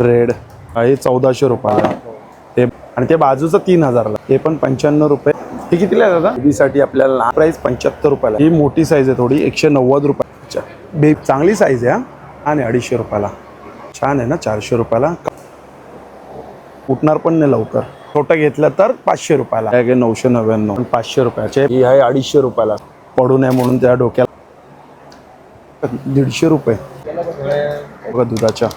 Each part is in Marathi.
रेड हे चौदाशे रुपयाला. ते आणि ते बाजूचं तीन हजारला. ते पण पंच्याण्णव रुपये. हे कितीला दादा? बेबीसाठी आपल्याला लहान प्राईस पंच्याहत्तर रुपयाला ही मोठी साईज आहे थोडी एकशे नव्वद रुपयाच्या बे चांगली साईज आहे हा. आणि अडीचशे रुपयाला. छान आहे ना चारशे रुपयाला. उठणार पण नाही लवकर. छोटं घेतलं तर पाचशे रुपयाला. हे घे नऊशे नव्याण्णव. आणि पाचशे रुपयाचे. ही आहे अडीचशे रुपयाला. पडू नये म्हणून त्या डोक्याला. दीडशे रुपये. बघा दुधाच्या.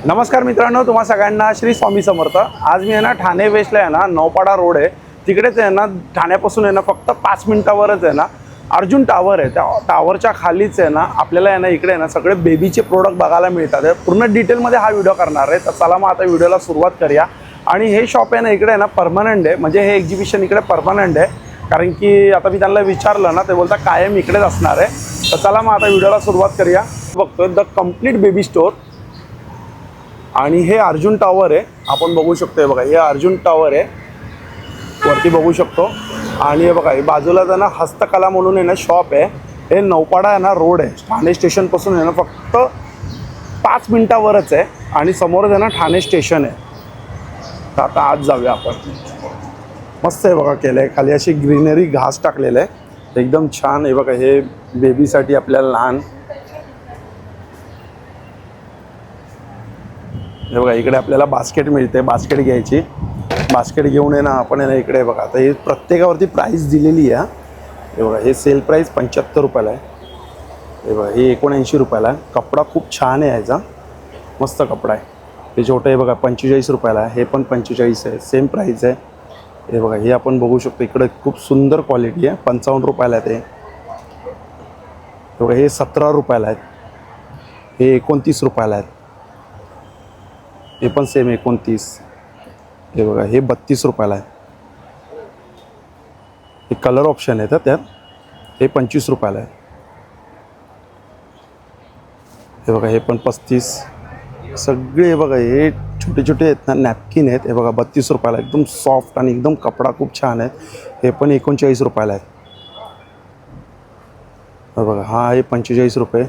नमस्कार मित्रांनो तुम्हा सगळ्यांना श्री स्वामी समर्थ आज मी आहे ना ठाणे वेस्टला आहे ना नौपाडा रोड आहे तिकडेच आहे ना ठाण्यापासून आहे ना फक्त पाच मिनिटावरच आहे ना अर्जुन टावर आहे त्या टावरच्या खालीच आहे ना आपल्याला आहे ना इकडे आहे ना सगळे बेबीचे प्रोडक्ट बघायला मिळतात पूर्ण डिटेलमध्ये हा व्हिडिओ करणार आहे तर चला मग आता व्हिडिओला सुरुवात करूया आणि हे शॉप आहे ना इकडे आहे ना परमनंट आहे म्हणजे हे एक्झिबिशन इकडे परमनंट आहे कारण की आता मी त्यांना विचारलं ना ते बोलता कायम इकडेच असणार आहे तर चला मग आता व्हिडिओला सुरुवात करूया बघतोय द कंप्लीट बेबी स्टोर आणि हे अर्जुन टॉवर आहे. आपण बघू शकतो हे बघा हे अर्जुन टॉवर आहे. वरती बघू शकतो. आणि हे बघा हे बाजूला जाणं हस्तकला म्हणून आहे ना शॉप आहे. हे नौपाडा आहे ना रोड आहे. ठाणे स्टेशनपासून आहे ना फक्त पाच मिनटावरच आहे. आणि समोरच आहे ना ठाणे स्टेशन आहे. तर आता आज जाऊया आपण. मस्त आहे बघा केलं आहे खाली अशी ग्रीनरी घास टाकलेलं आहे. एकदम छान आहे बघा हे बेबीसाठी आपल्याला लहान. हे बघा इकडे आपल्याला बास्केट मिळते बास्केट घ्यायची. बास्केट घेऊन आहे ना आपण आहे ना इकडे बघा. आता हे प्रत्येकावरती प्राईस दिलेली आहे हे. बघा हे सेल प्राईस पंच्याहत्तर रुपयाला आहे. हे बघा हे एकोणऐंशी रुपयाला आहे. कपडा खूप छान आहे याचा. मस्त कपडा आहे. हे छोटं हे बघा पंचेचाळीस रुपयाला आहे. हे पण पंचेचाळीस आहे. सेम प्राईस आहे. हे बघा हे आपण बघू शकतो. इकडे खूप सुंदर क्वालिटी आहे. पंचावन्न रुपयाला आहे ते. हे बघा हे सतरा रुपयाला आहेत. हे एकोणतीस रुपयाला आहेत. हे पण सेम एकोणतीस. हे बघा हे बत्तीस रुपयाला आहे. हे कलर ऑप्शन आहे तर त्यात हे पंचवीस रुपयाला आहे. हे बघा हे पण पस्तीस. सगळे हे बघा हे छोटे छोटे आहेत ना नॅपकिन आहेत. हे बघा बत्तीस रुपयाला एकदम सॉफ्ट आणि एकदम कपडा खूप छान आहे. हे पण एकोणचाळीस रुपयाला आहे. हे बघा हा हे पंचेचाळीस रुपये.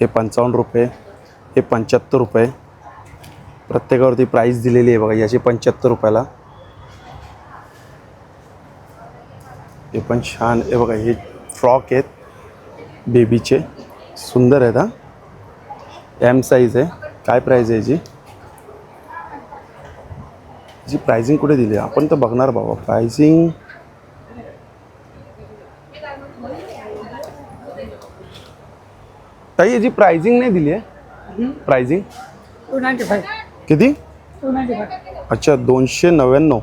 हे पंचावन्न रुपये. हे पंच्याहत्तर रुपये. प्रत्येकावरती प्राईस दिलेली आहे बघा याची पंच्याहत्तर रुपयाला. हे पण छान हे बघा हे फ्रॉक आहेत बेबीचे सुंदर आहेत हा. एम साईज आहे. काय प्राईज आहे याची? याची प्राइसिंग कुठे दिली? आहे? आपण तर बघणार बाबा. प्राइसिंग ताई याची प्राइसिंग नाही दिली आहे? फाय किती? अच्छा दोनशे नव्याण्णव.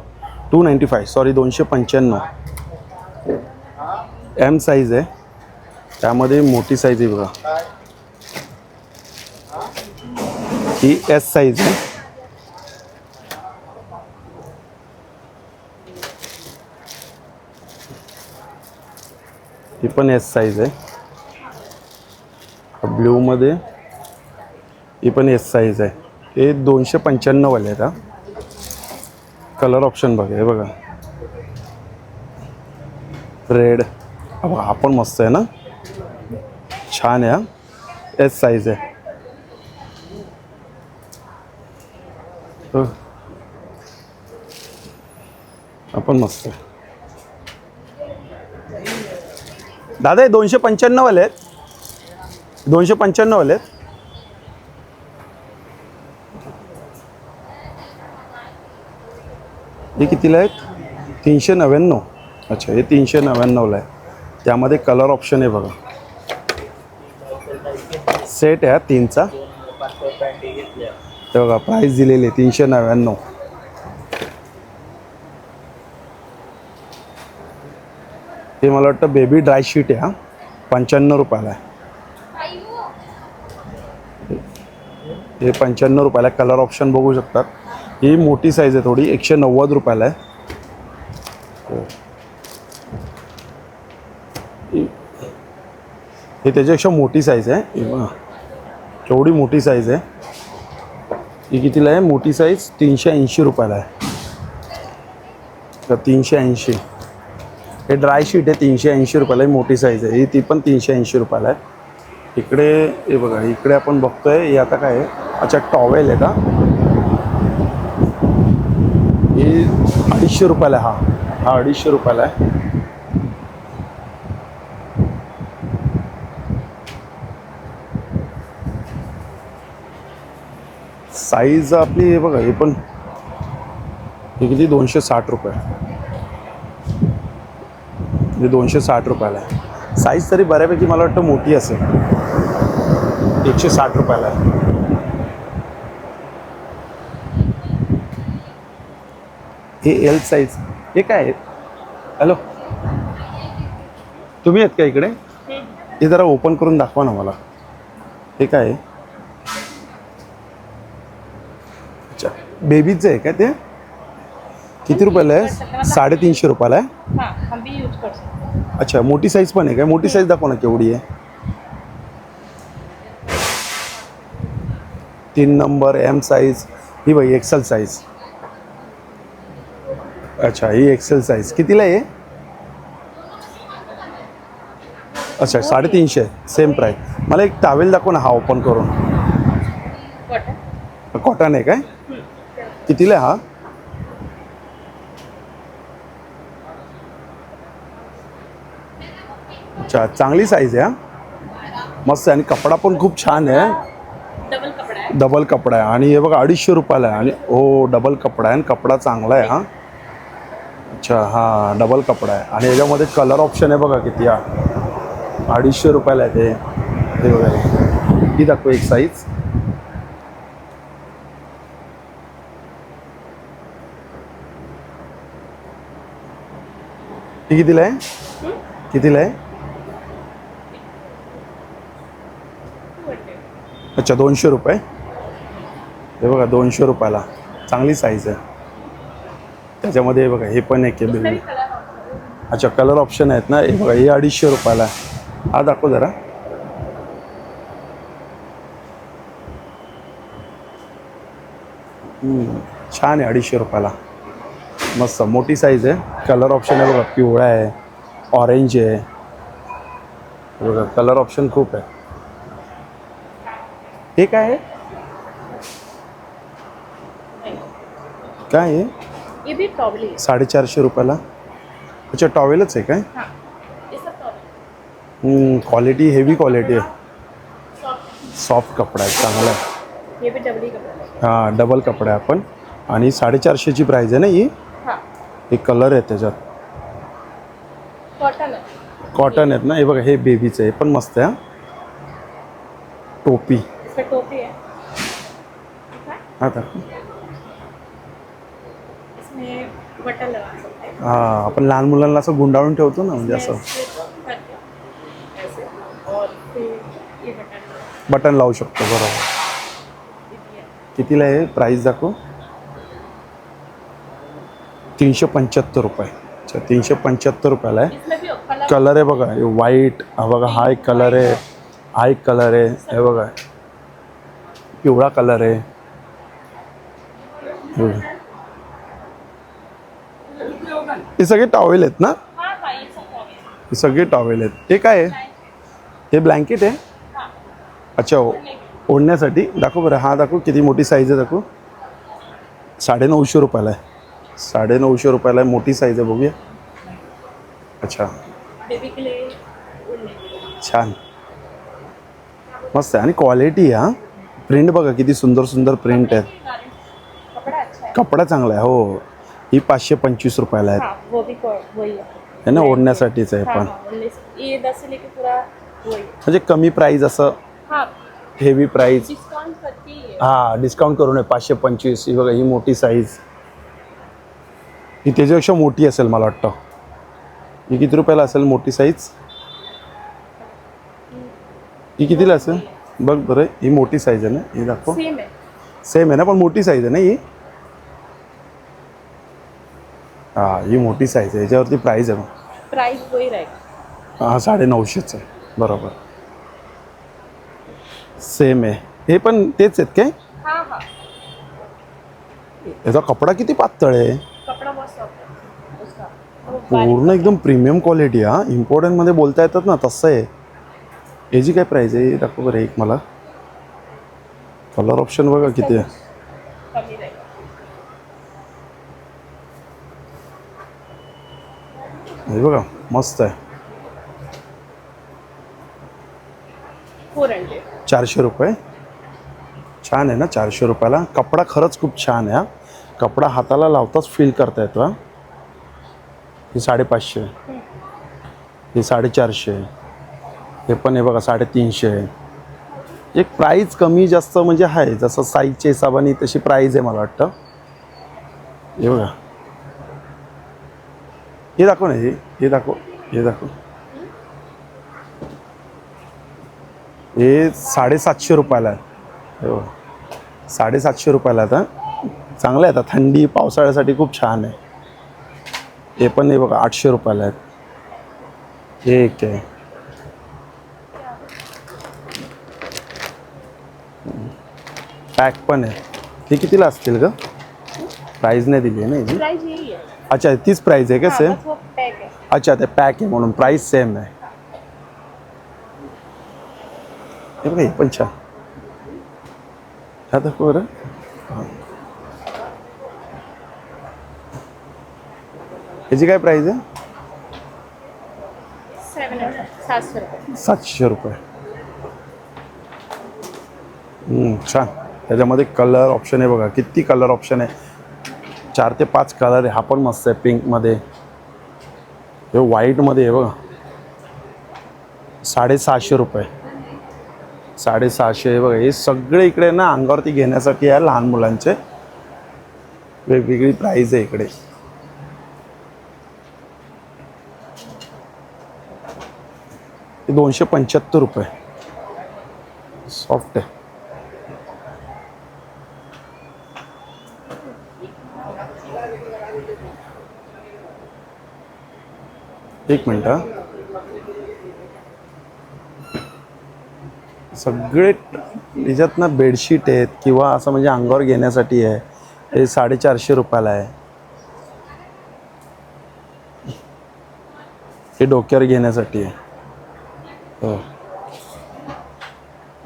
टू नाईंटी फाय सॉरी दोनशे पंच्याण्णव. एम साईज आहे. त्यामध्ये मोठी साईज आहे बघा. ही एस साईज आहे. ही पण एस साईज आहे. ब्ल्यूमध्ये ही पण एस साईज आहे. हे दोनशे पंच्याण्णववाले आहेत हा. कलर ऑप्शन बघा हे बघा. रेड बघा हा पण मस्त आहे ना? छान आहे हा. एस साईज आहे. हो. मस्त आहे. दादा हे दोनशे पंच्याण्णववाले आहेत. दोनशे पंच्याण्णववाले आहेत. हे कितीला आहेत? तीनशे नव्याण्णव. अच्छा हे तीनशे नव्याण्णवला आहे. त्यामध्ये कलर ऑप्शन आहे बघा. सेट आहे तीनचा. ते बघा प्राईस दिलेली आहे तीनशे नव्याण्णव. हे मला वाटतं बेबी ड्राय शीट आहे हा. पंच्याण्णव रुपयाला आहे. हे पंच्याण्णव रुपयाला कलर ऑप्शन बघू शकतात. ही मोठी साईज आहे थोडी. एकशे नव्वद रुपयाला आहे. हो. हे. ही- त्याच्यापेक्षा मोठी साईज आहे. केवढी मोठी साईज आहे. ही कितीला आहे? मोठी साईज तीनशे ऐंशी रुपयाला आहे. तर तीनशे ऐंशी. हे ड्राय शीट आहे तीनशे ऐंशी रुपयाला ही मोठी साईज आहे. ही ती पण तीनशे ऐंशी रुपयाला आहे. इकडे हे बघा इकडे आपण बघतोय. हे आता काय आहे? अच्छा टॉवेल आहे का हे अडीचशे रुपयाला हा. हा अडीचशे रुपयाला आहे. साईज आपली हे बघा हे पण हे किती? दोनशे साठ रुपये. म्हणजे दोनशे साठ रुपयाला आहे. साईज तरी बऱ्यापैकी मला वाटतं मोठी असेल. एकशे साठ रुपयाला आहे. हे एल साईज हे काय आहे? हॅलो तुम्ही आहेत का इकडे? हे जरा ओपन करून दाखवा ना मला. हे काय आहे? अच्छा. बेबीचं आहे का ते? किती रुपयाला आहे? साडेतीनशे रुपयाला आहे? अच्छा मोठी साईज पण आहे काय? मोठी साईज दाखव ना केवढी आहे. तीन नंबर एम साईज ही बाई एक्सेल साईज अच्छा ही एक्सेल साईज कितीला आहे अच्छा साडेतीनशे सेम प्राईस मला एक टावेल दाखव ना हा ओपन करून. कॉटन आहे काय? कितीला हा? अच्छा चांगली साईज आहे हा. मस्त आहे आणि कपडा पण खूप छान आहे. डबल कपड़ा डबल कपडा आहे. आणि हे बघा अडीचशे रुपयाला आहे. आणि हो डबल कपडा आहे आणि कपडा चांगला आहे हा. अच्छा हां डबल कपडा आहे. आणि याच्यामध्ये कलर ऑप्शन आहे बघा किती हा. अडीचशे रुपयाला आहे ते. हे वगैरे ही दाखव एक साईज ती कितीला आहे? कितीला आहे? अच्छा दोनशे रुपये. हे बघा दोनशे रुपयाला. चांगली साईज आहे. त्याच्यामध्ये बघा हे पण एक आहे बेबी अच्छा कलर ऑप्शन आहेत ना? हे बघा हे अडीचशे रुपयाला हा दाखव जरा. छान आहे अडीचशे रुपयाला. मस्त मोठी साईज आहे. कलर ऑप्शन आहे बघा पिवळा आहे ऑरेंज आहे. बघा कलर ऑप्शन खूप आहे. हे काय आहे? काय आहे? ये भी टॉवली है साडेचारशे रुपयाला? अच्छा टॉवेलच आहे काय? हाँ ये सब टॉवल क्वालिटी हेवी क्वालिटी आहे. सॉफ्ट कपडा आहे चांगला आहे. ये भी डबली कपड़ा है। हां डबल कपडा आहे आपण. आणि साडेचारशेची प्राईज आहे ना ही? हाँ। हे कलर आहे त्याच्यात. कॉटन है। कॉटन आहेत ना? हे बघा हे बेबीचं आहे हे पण मस्त आहे हा. टोपी. इसमें टोपी है। हा दाखव. इसमें बटन लगा सकते हा आपण लहान मुलांना असं गुंडाळून ठेवतो ना म्हणजे असं. बटन लावू शकतो बरोबर. कितीला आहे? प्राईस दाखव. तीनशे पंच्याहत्तर रुपये. अच्छा तीनशे पंच्याहत्तर रुपयाला आहे. कलर कलर आहे बघा हे व्हाईट हा बघा हा एक कलर आहे. हा एक कलर आहे हे बघा. पिवळा कलर आहे. हे. हे सगळे टॉवेल आहेत ना? हाँ हाँ हे सगळे टॉवेल आहेत. हे काय आहे? हे ब्लँकेट आहे? हाँ. अच्छा ओ- ओढण्यासाठी. दाखव बरं. हा दाखव किती मोठी साईज आहे दाखव. साडेनऊशे रुपयाला आहे. साडेनऊशे रुपयाला आहे. मोठी साईज आहे बघूया. अच्छा। छान. मस्त आहे. आणि क्वालिटी हा. प्रिंट बघा किती सुंदर सुंदर प्रिंट आहेत है कपडा चांगला आहे हो. ही पाचशे पंचवीस रुपयाला आहेत. हाँ वो भी को- वही है है ना ओढण्यासाठीच आहे हाँ पण. हाँ उन्नीस ये दस से लेके पूरा वही. म्हणजे कमी प्राईज असं हाँ. हेवी प्राईज डिस्काउंट है हा डिस्काउंट करून आहे पाचशे पंचवीस. ही बघा ही मोठी साईज ही त्याच्यापेक्षा मोठी असेल मला वाटतं. ही किती रुपयाला असेल मोठी साईज ही कितीला असेल? बघ बरं ही मोठी साईज आहे ना ही दाखव. सेम है सेम आहे ना पण मोठी साईज आहे ना ही? हा ही मोठी साईज आहे. याच्यावरती प्राईज आहे मग प्राइस वही रहेगा हा साडे नऊशेच आहे. बरोबर. सेम आहे. हे पण तेच आहेत काय? हाँ हाँ. याचा कपडा किती पातळ आहे? कपड़ा उसका बारीक- पूर्ण एकदम प्रीमियम क्वालिटी हा. इम्पोर्टंटमध्ये बोलता येतात ना तसं आहे. याची काय प्राईज आहे? दाखव बरं एक मला. कलर ऑप्शन बघा किती आहे कम ही रहेगा हे बघा मस्त आहे. चारशे रुपये. छान आहे ना चारशे रुपयाला. कपडा खरंच खूप छान आहे हा. कपडा हाताला लावताच फील करता येतो हा. हे साडेपाचशे. हे साडेचारशे. हे पण हे बघा साडेतीनशे. एक प्राईज कमी जास्त म्हणजे आहे जसं साईजच्या हिशोबाने तशी प्राईज आहे मला वाटतं. हे बघा. हे दाखव ना हे. हे दाखव हे दाखव हे साडेसातशे रुपयाला आहे. हो. साडेसातशे रुपयाला आता. चांगलं आहे आता. थंडी पावसाळ्यासाठी खूप छान आहे. हे पण हे बघा आठशे रुपयाला आहेत. हे एक आहे. पॅक पण आहे. हे कितीला असतील का प्राईज नाही दिली आहे ना याची अच्छा तीच प्राईज आहे का हाँ, सेम है अच्छा ते पॅक आहे म्हणून प्राईस सेम आहे. हे. बघा पण छान. हा दाखव बरं. हा. याची काय प्राईज आहे? सातशे रुपये. छान. त्याच्यामध्ये कलर ऑप्शन आहे बघा. किती कलर ऑप्शन आहे. चार ते पाच कलर आहे. हा पण मस्त आहे पिंकमध्ये हे व्हाईटमध्ये आहे बघा. साडेसहाशे रुपये. साडेसहाशे बघा. हे सगळे इकडे ना अंगावरती घेण्यासाठी आहे लहान मुलांचे. वेगवेगळी प्राईज आहे इकडे. दोनशे पंच्याहत्तर रुपये. सॉफ्ट आहे. एक मिनटं सगळे याच्यात ना बेडशीट आहेत किंवा असं म्हणजे अंगावर घेण्यासाठी आहे. हे साडेचारशे रुपयाला आहे. हे डोक्यावर घेण्यासाठी आहे. हो.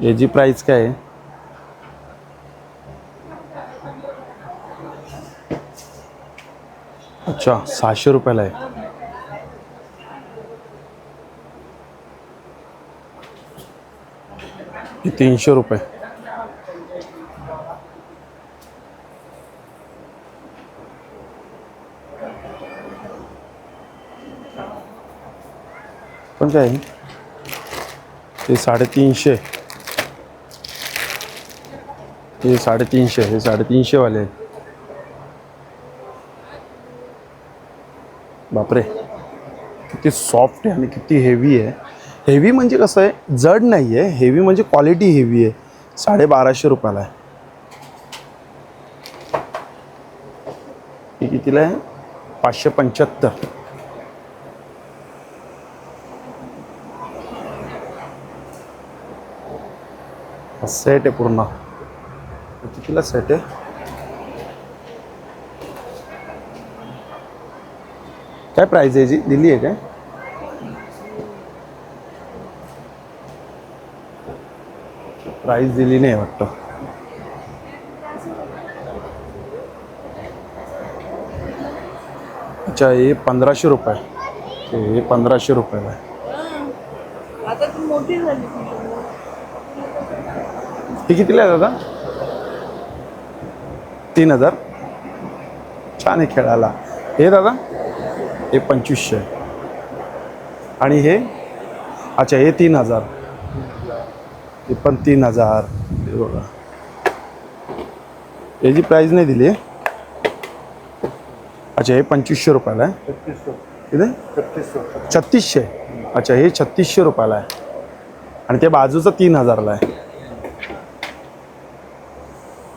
याची प्राईस काय आहे? अच्छा सहाशे रुपयाला आहे. हे तीनशे रुपये. पण काय? ते साडेतीनशे. हे साडेतीनशे हे साडेतीनशेवाले. आहेत. बापरे. किती सॉफ्ट आहे आणि किती हेवी आहे. हेवी म्हणजे कसं आहे? जड नाही आहे हेवी म्हणजे क्वालिटी हेवी आहे. साडेबाराशे रुपयाला आहे. कितीला आहे? पाचशे पंच्याहत्तर. सेट आहे पूर्ण. कितीला सेट आहे? काय प्राईज आहे जी दिली आहे काय? प्राईज दिली नाही वाटतं. अच्छा हे पंधराशे रुपये. हे पंधराशे रुपयाला आहे. हे. कितीला आहे दादा? तीन हजार. छान आहे खेळायला. हे दादा? हे पंचवीसशे. आणि हे? अच्छा हे तीन हजार. हे पण तीन हजार. हे बघा. याची प्राईज नाही दिली. अच्छा हे पंचवीसशे रुपयाला आहे. किती? छत्तीसशे. अच्छा हे छत्तीसशे रुपयाला आहे. आणि ते बाजूचं तीन हजारला आहे.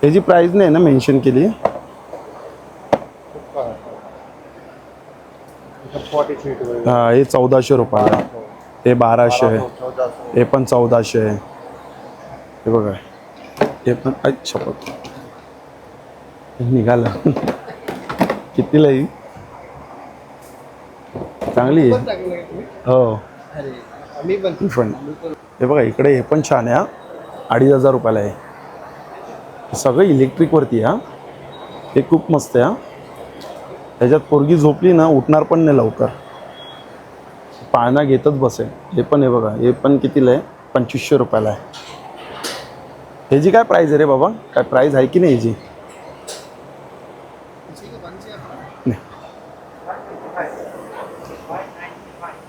त्याची प्राईस नाही ना मेन्शन केली? हा हे चौदाशे रुपयाला हे बाराशे हे पण चौदाशे हे बघा. हे पण ऐक शपथ. निघाला निघालं. कितीला चांगली आहे. हो. हे बघा इकडे हे पण छान आहे हा. अडीच हजार रुपयाला आहे. सगळं इलेक्ट्रिकवरती हा. हे खूप मस्त आहे हा. त्याच्यात पोरगी झोपली ना उठणार पण नाही लवकर. पाळणा घेतच बसेल. हे पण आहे बघा हे पण कितीला आहे? पंचवीसशे रुपयाला आहे. ह्याची काय प्राईज आहे रे बाबा? काय प्राईज आहे की नाही ह्याची.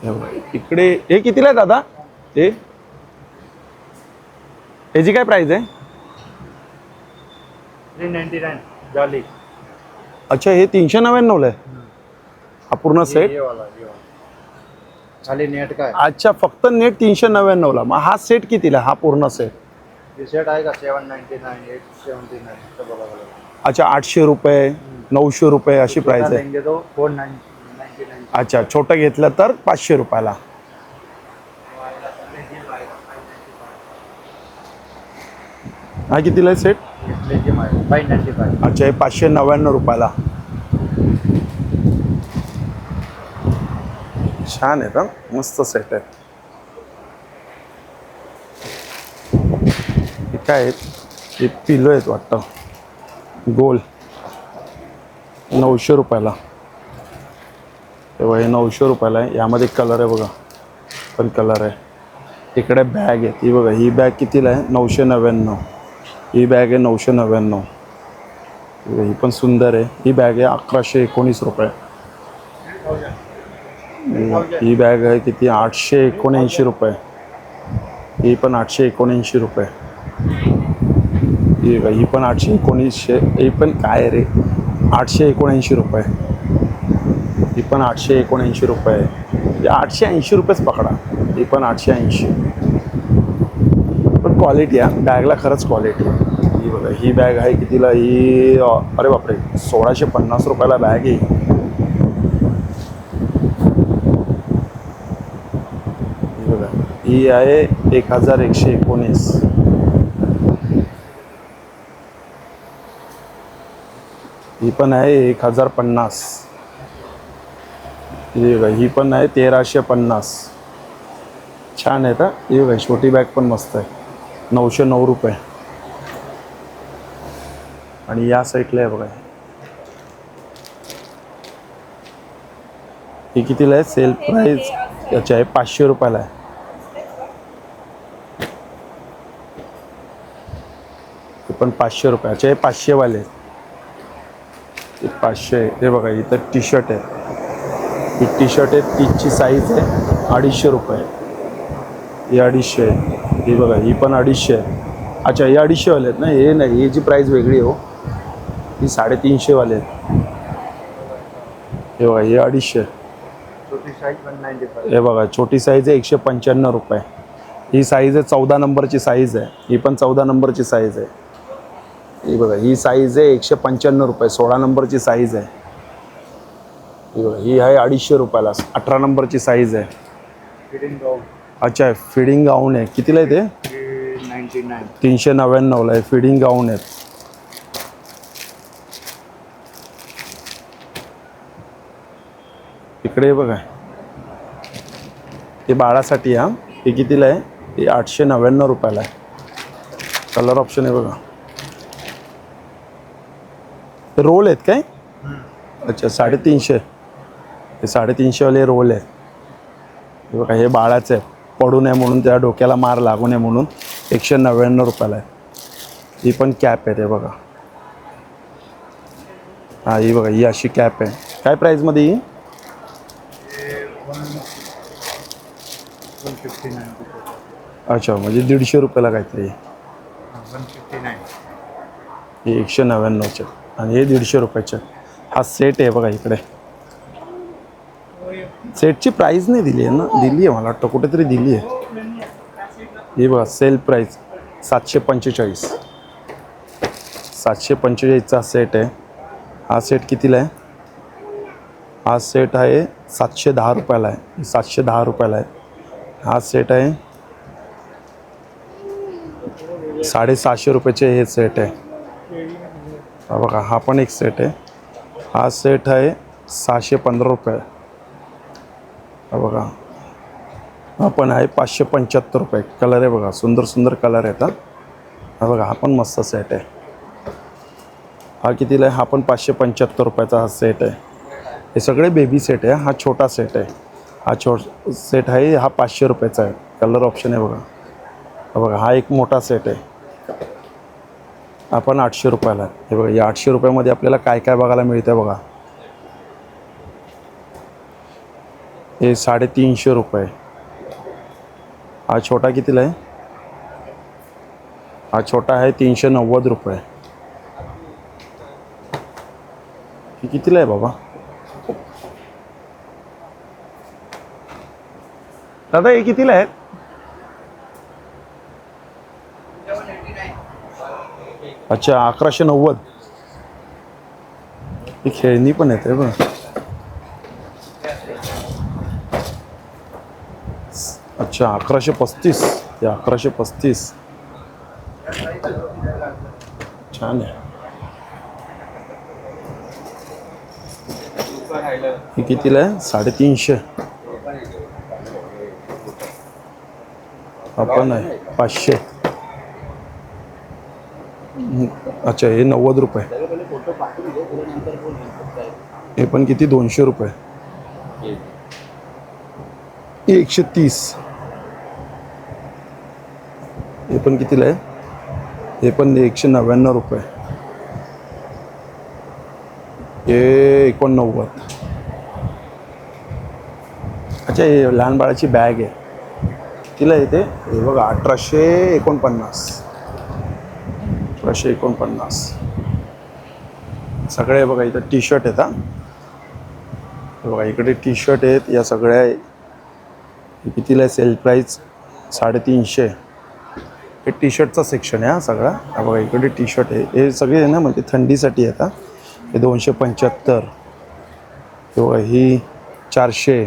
हे इकडे हे कितीला आहे दादा? हे? ह्याची काय प्राईज आहे? थ्री जाली. अच्छा हे तीनशे नव्याण्णवला आहे. हा पूर्ण सेट ये वाला ये वाला. खाली नेट का है अच्छा फक्त नेट तीनशे नव्याण्णवला. मग हा सेट कितीला? हा पूर्ण सेट ये सेट आएगा seven ninety nine eight nine सब अलग अलग अच्छा आठशे रुपये नऊशे रुपये अशी प्राईस छोटा आहे? लेंगे तो? फोर नाइन्टी नाइन अच्छा छोटं घेतलं तर पाचशे रुपयाला. हा कितीला आहे सेट अच्छा हे पाचशे नव्याण्णव रुपयाला. छान आहे का मस्त सेट आहे काय आहेत. हे पिलो आहेत वाटतं. गोल. नऊशे रुपयाला. तेव्हा हे नऊशे रुपयाला आहे. यामध्ये कलर आहे बघा. पण कलर आहे. इकडे बॅग आहे ती बघा ही बॅग कितीला आहे? नऊशे नव्याण्णव. ही बॅग आहे नऊशे नव्याण्णव. ही पण सुंदर आहे. ही बॅग आहे अकराशे एकोणीस रुपये. ही बॅग आहे किती? आठशे एकोणऐंशी रुपये. ही पण आठशे एकोणऐंशी रुपये. ही बघा, ही पण आठशे एकोणीसशे ही पण काय रे? आठशे एकोणऐंशी रुपये. ही पण आठशे एकोणऐंशी रुपये हे म्हणजे आठशे ऐंशी रुपयेच पकडा. ही पण आठशे ऐंशी. पण क्वालिटी आहे. बॅगला खरंच क्वालिटी ही बघा ही बॅग आहे की तिला ही अरे बापरे सोळाशे पन्नास रुपयाला बॅग आहे बघा ही आहे एक हजार एकशे एकोणीस. ही पण आहे एक हजार पन्नास. ही बघा ही पण आहे तेराशे पन्नास. छान आहे का? ही बघा छोटी बॅग पण मस्त आहे. नऊशे नऊ रुपये. आणि या साईडला आहे बघा. ही कितीला आहे? सेल प्राईस याची आहे पाचशे रुपयाला आहे. पण पाचशे रुपयाचे आहे पाचशेवाले. आहेत. हे पाचशे हे बघा इथं टी शर्ट आहे. ही टी शर्ट आहे तीसची साईज आहे अडीचशे रुपये ही अडीचशे आहे. ही बघा ही पण अडीचशे आहे. अच्छा हे अडीचशेवाले आहेत ना? हे नाही ही जी प्राईस वेगळी आहे हो. ही साडेतीनशेवाले आहेत. हे बघा हे अडीचशे हे बघा छोटी साईज आहे एकशे पंच्याण्णव रुपये ही साईज आहे चौदा नंबरची साईज आहे. ही पण चौदा नंबरची साईज आहे. ही बघा ही साईज आहे एकशे पंच्याण्णव रुपये सोळा नंबरची साईज आहे. ही बघा ही आहे अडीचशे रुपयाला अठरा नंबरची साईज आहे. अच्छा फिडिंग गाऊन आहे. कितीला आहे ते? तीनशे नव्याण्णवला आहे फिडिंग गाऊन आहेत. इकडे बघा. हे बाळासाठी हा. हे कितीला आहे? हे आठशे नव्याण्णव रुपयाला आहे. कलर ऑप्शन आहे बघा. रोल आहेत काय? अच्छा साडेतीनशे. हे साडेतीनशेवाले रोल आहेत. हे बघा हे बाळाचं आहे पडू नये म्हणून त्या डोक्याला मार लागू नये म्हणून एकशे नव्याण्णव रुपयाला आहे. ही पण कॅप आहे ते बघा. हा ही बघा ही अशी कॅप आहे. काय प्राईजमध्ये ही? अच्छा म्हणजे दीडशे रुपयाला काहीतरी हे एकशे नव्याण्णवचे. आणि हे दीडशे रुपयाचे. हा सेट आहे बघा इकडे. सेटची प्राईज नाही दिली आहे ना? दिली आहे मला वाटतं. कुठेतरी दिली आहे. ही बघा सेल प्राईज सातशे पंचेचाळीस. सातशे पंचेचाळीसचा सेट आहे. हा सेट कितीला आहे? हा सेट आहे सातशे दहा रुपयाला आहे. सातशे दहा रुपयाला आहे. हा सेट आहे साडेसहाशे रुपयाचे हे सेट आहे. हा बघा हा पण एक सेट आहे. हा सेट आहे सहाशे पंधरा रुपये. हा बघा हा पण आहे पाचशे पंच्याहत्तर रुपये. कलर आहे बघा सुंदर सुंदर कलर आहेत हा. हा बघा हा पण मस्त सेट आहे. हा कितीला आहे? हा पण पाचशे पंच्याहत्तर रुपयाचा हा सेट आहे. हे सगळे बेबी सेट आहे हा छोटा सेट आहे. हा छोट सेट आहे हा पाचशे रुपयाचा आहे. कलर ऑप्शन आहे बघा. हा बघा हा एक मोठा सेट आहे. आपण आठशे रुपयाला हे बघा या आठशे रुपयामध्ये आपल्याला काय काय बघायला मिळतं बघा. हे साडेतीनशे रुपये. हा छोटा कितीला आहे? हा छोटा आहे तीनशे नव्वद रुपये. हे कितीला आहे बाबा? दादा हे कितीला आहे अच्छा अकराशे नव्वद. ही खेळणी पण येते बघ. अच्छा अकराशे पस्तीस. ते अकराशे पस्तीस. छान आहे. हे कितीला आहे? साडेतीनशे. आपण आहे पाचशे हम्म, अच्छा हे नव्वद रुपये. हे पण किती? दोनशे रुपये. एकशे तीस. हे पण कितीला आहे? हे पण एकशे नव्याण्णव रुपये. हे एकोणनव्वद. अच्छा हे लहान बाळाची बॅग आहे. तिला येते हे बघा अठराशे एकोणपन्नास. अठराशे एकोणपन्नास. सगळे बघा इथं टी शर्ट आहेत हा. बघा इकडे टी शर्ट आहेत या सगळ्या कितीला आहे? सेल प्राईज साडेतीनशे. हे टी शर्टचा सेक्शन आहे हा सगळा. हा बघा इकडे टी शर्ट आहे. हे सगळे आहे ना म्हणजे थंडीसाठी आहेत हा. हे दोनशे पंच्याहत्तर. हे बघा ही चारशे.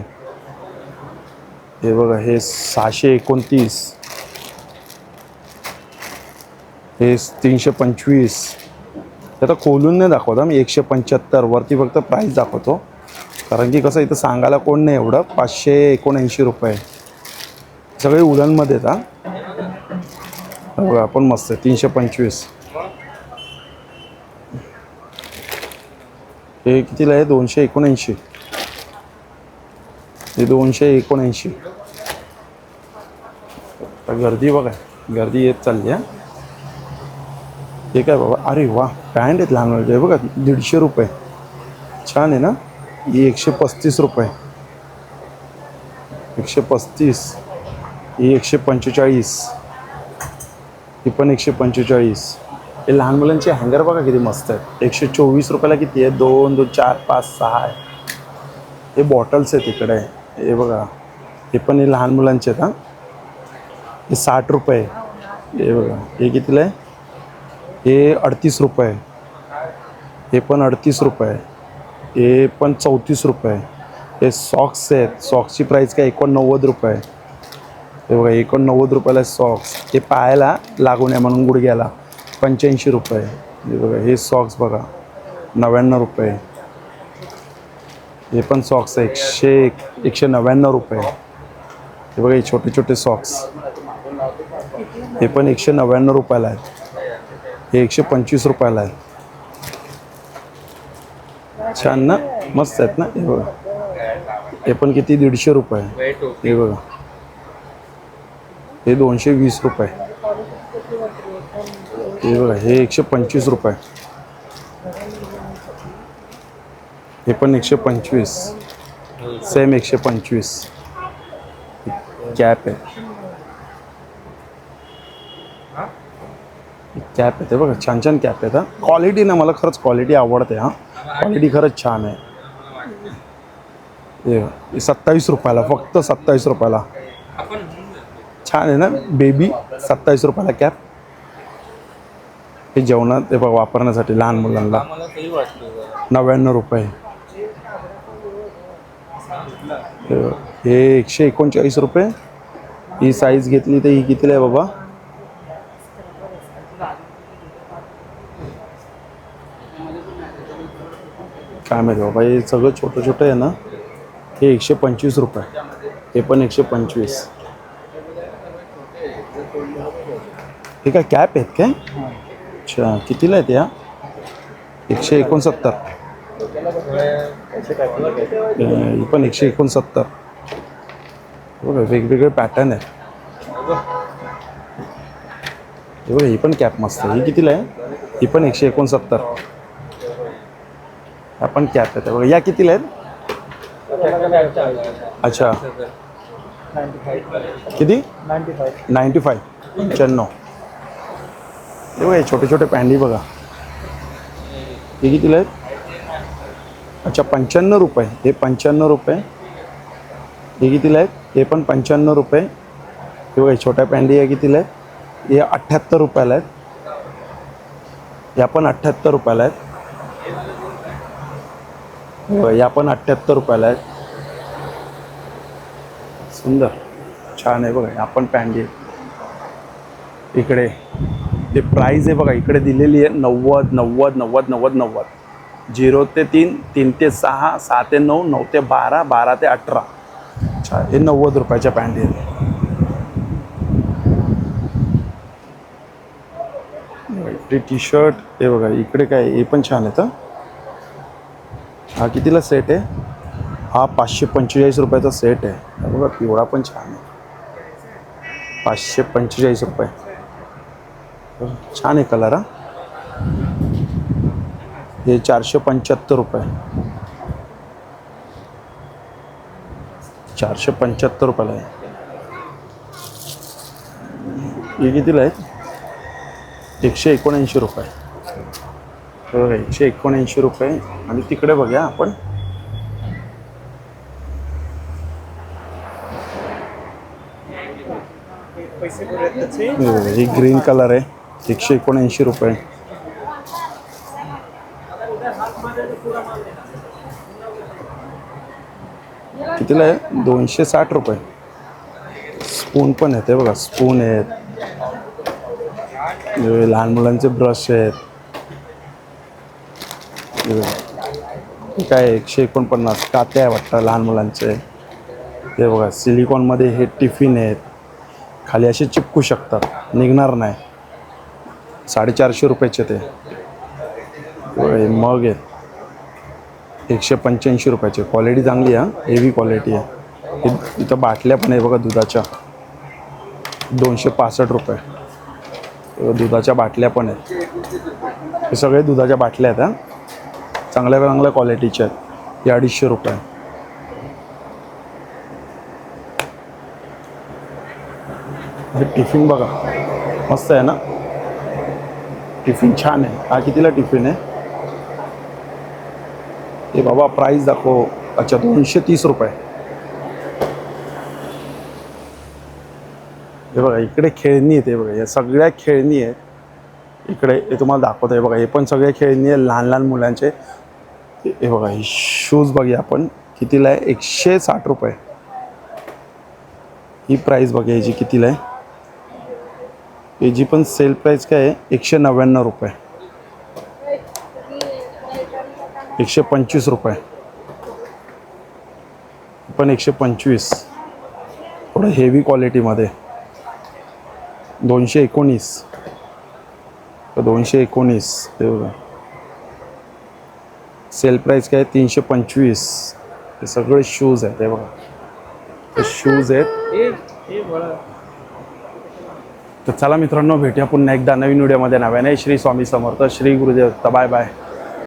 हे बघा हे सहाशे एकोणतीस. हे तीनशे पंचवीस. हे आता खोलून नाही दाखवत मी एकशे पंच्याहत्तर वरती फक्त प्राईस दाखवतो. कारण की कसं इथं सांगायला कोण नाही एवढं. पाचशे एकोणऐंशी रुपये. सगळे उडनमध्ये येतात बघा आपण मस्त आहे. तीनशे पंचवीस. हे कितीला आहे? दोनशे एकोणऐंशी. हे दोनशे एकोणऐंशी. आता गर्दी बघा. गर्दी येत चालली आहे हे काय बाबा? अरे वा पॅन्ट आहेत लहान मुलाचे. बघा दीडशे रुपये. छान आहे ना? ही एकशे पस्तीस रुपये. एकशे पस्तीस. ही एकशे पंचेचाळीस. ही पण एकशे पंचेचाळीस. हे लहान मुलांचे हँगर बघा किती मस्त आहेत. एकशे चोवीस रुपयाला किती आहे? दोन दोन चार पाच सहा आहे. हे बॉटल्स आहेत इकडे. हे बघा. हे पण हे लहान मुलांचे आहेत हां. हे साठ रुपये. हे बघा. हे कितीला आहे? हे अडतीस रुपये हे पण अडतीस रुपये हे पण चौतीस रुपये हे सॉक्स आहेत. सॉक्सची प्राईस काय? एकोणनव्वद रुपये हे बघा एकोणनव्वद रुपयाला सॉक्स हे पायाला लागू नये म्हणून गुडघ्याला. पंच्याऐंशी रुपये हे बघा हे सॉक्स बघा. नव्याण्णव रुपये हे पण सॉक्स आहे. एकशे एक एकशे नव्याण्णव रुपये हे बघा हे छोटे छोटे सॉक्स हे पण एकशे नव्याण्णव रुपयाला आहेत. हे एकशे पंचवीस रुपयाला आहे. छान ना? मस्त आहेत ना? हे बघा. हे पण किती? दीडशे रुपये. हे बघा. हे दोनशे वीस रुपये. हे बघा हे एकशे पंचवीस रुपये. हे पण एकशे पंचवीस. सेम एकशे पंचवीस. कॅप आहे. कॅप येते बघा छान छान कॅप येतात. क्वालिटी ना मला खरंच क्वालिटी आवडते हा. क्वालिटी खरंच छान आहे. सत्तावीस रुपयाला फक्त सत्तावीस रुपयाला. छान आहे ना बेबी सत्तावीस रुपयाला कॅप. हे जेवणात हे बघा वापरण्यासाठी लहान मुलांना. नव्याण्णव रुपये. हे हे एकशे एकोणचाळीस रुपये. ही साईज घेतली तर ही कितीला आहे बाबा? काय माहिती बाबा हे सगळं छोटं छोटं आहे ना हे एकशे पंचवीस रुपये. हे पण एकशे पंचवीस. हे काय कॅप आहेत काय? अच्छा कितीला आहेत या? एकशे एकोणसत्तर. हे ही पण एकशे एकोणसत्तर. बघा वेगवेगळे पॅटर्न आहेत. हे बघा ही पण कॅप मस्त आहे. ही कितीला आहे? ही पण एकशे एकोणसत्तर. आपण क्या कॅप बघा या कितीला आहेत? अच्छा. किती? नाईन्टी फाय पंच्याण्णव. हे बघा छोटे छोटे पॅन्डी बघा. हे कितीला आहेत? अच्छा पंच्याण्णव रुपये. हे पंच्याण्णव रुपये. हे कितीला आहेत? हे पण पंच्याण्णव रुपये. हे बघा छोट्या पॅन्डी या कितीला आहेत? हे अठ्ठ्याहत्तर रुपयाला आहेत. या पण अठ्ठ्याहत्तर रुपयाला आहेत. हो. या पण अठ्ठ्याहत्तर रुपयाला आहेत. सुंदर. छान आहे बघा या पण पॅन्डी आहे इकडे ते प्राईज आहे बघा इकडे दिलेली आहे नव्वद नव्वद नव्वद नव्वद नव्वद. झिरो ते तीन तीन ते सहा सहा ते नऊ नऊ ते बारा बारा ते अठरा. अच्छा हे नव्वद रुपयाच्या पॅन्टी आहेत. टी शर्ट हे बघा इकडे काय हे पण छान आहेत हा कितीला सेट आहे? हा पाचशे पंचेचाळीस रुपयाचा सेट आहे. बघा पिवळा पण छान आहे. पाचशे पंचेचाळीस रुपये. छान आहे कलर हा. हे चारशे पंच्याहत्तर रुपये. चारशे पंच्याहत्तर रुपयाला आहे. हे कितीला आहेत? एकशे एकोणऐंशी रुपये. हे एकशे एकोणऐंशी रुपये. आणि तिकडे बघूया आपण. हो, हे ही ग्रीन कलर आहे. एकशे एकोणऐंशी रुपये. कितीला आहे? दोनशे साठ रुपये. स्पून पण आहेत बघा. स्पून आहेत. लहान मुलांचे ब्रश आहेत. काय एकशे एकोणपन्नास कात्या आहे वाटतं लहान मुलांचे. ते बघा सिलिकॉनमध्ये हे टिफिन आहेत. खाली असे चिपकू शकतात. निघणार नाही. साडेचारशे रुपयाचे ते. मग आहेत एकशे पंच्याऐंशी रुपयाचे. क्वालिटी चांगली आहे हेवी क्वालिटी आहे. इथं बाटल्या पण आहे बघा दुधाच्या. दोनशे पासष्ट रुपये. दुधाच्या बाटल्या पण आहेत. हे सगळे दुधाच्या बाटल्या आहेत हां. चांगल्या चांगल्या क्वालिटीचे आहेत. हे अडीचशे रुपये. हे टिफिन बघा. मस्त आहे ना? टिफिन छान आहे. हा कितीला टिफिन आहे? ते बाबा प्राईस दाखव. अच्छा दोनशे तीस रुपये. हे बघा इकडे खेळणी आहेत हे बघा. या सगळ्या खेळणी आहेत. इकडे हे तुम्हाला दाखवत आहे बघा हे पण सगळे खेळणी आहे लहान लहान मुलांचे. हे बघा हे शूज बघूया आपण. कितीला आहे? एकशे साठ रुपये. ही प्राईस बघा याची कितीला आहे? याची पण सेल प्राईस काय आहे? एकशे नव्याण्णव रुपये. एकशे पंचवीस रुपये. पण एकशे पंचवीस. थोडं हेवी क्वालिटीमध्ये दोनशे एकोणीस. दोनशे एकोणीस. हे बघा. सेल प्राईस काय तीनशे पंचवीस. हे सगळे शूज आहेत हे बघा. हे शूज आहेत. तर चला मित्रांनो भेटूया पुन्हा एकदा नवीन व्हिडिओमध्ये नव्याने श्री स्वामी समर्थ श्री गुरुदेव. Bye bye